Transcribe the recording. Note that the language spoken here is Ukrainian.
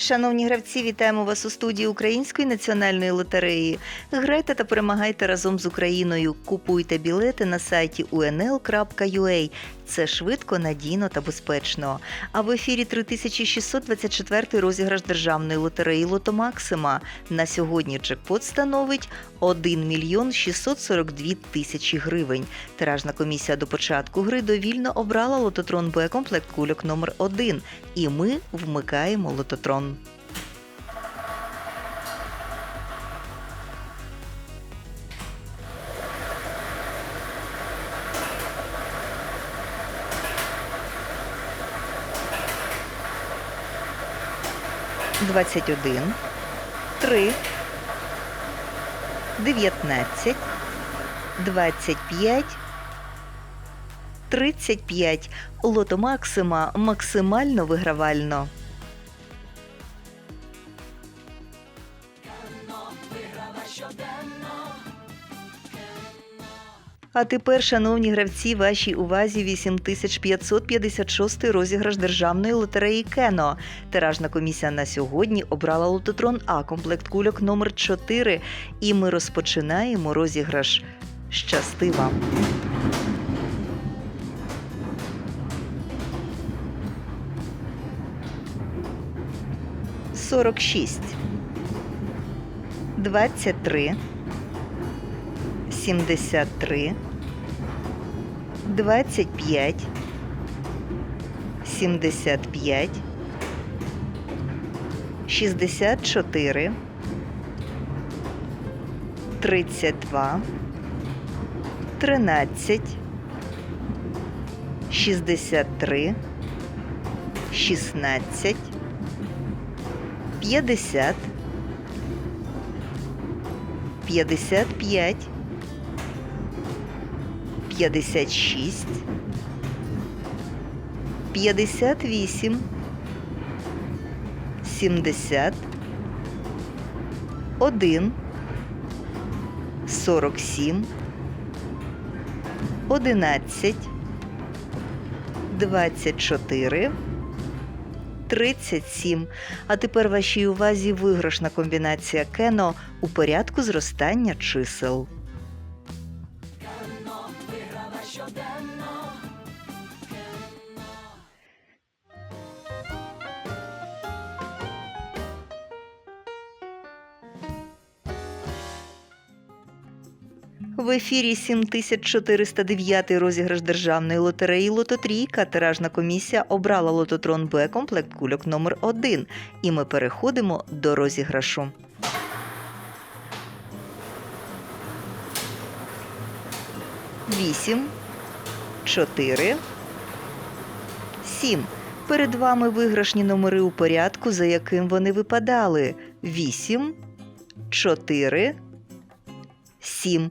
Шановні гравці, вітаємо вас у студії Української національної лотереї. Грайте та перемагайте разом з Україною. Купуйте білети на сайті unl.ua. Це швидко, надійно та безпечно. А в ефірі 3624 розіграш державної лотереї Лото Максима. На сьогодні джекпот становить 1 мільйон 642 тисячі гривень. Тиражна комісія до початку гри довільно обрала лототрон Б комплект кульок номер 1 І ми вмикаємо лототрон. Двадцять один, три, дев'ятнадцять, двадцять п'ять, тридцять п'ять. Лото Максима максимально вигравально. А тепер, шановні гравці, вашій увазі 8556 розіграш державної лотереї Кено. Тиражна комісія на сьогодні обрала лототрон А комплект кульок номер 4 І ми розпочинаємо розіграш. Щасти вам! Сорок шість. Двадцять три. 73, 25, 75, 64, 32, 13, 63, 16, 50, 55, 56, 58, 70, 1, 47, 11, 24, 37. А тепер вашій увазі виграшна комбінація кено у порядку зростання чисел. В ефірі 7409 розіграш державної лотереї Лототрійка. Тиражна комісія обрала лототрон Б комплект кульок номер 1 І ми переходимо до розіграшу. Вісім, чотири, сім. Перед вами виграшні номери у порядку, за яким вони випадали. Вісім, чотири, сім.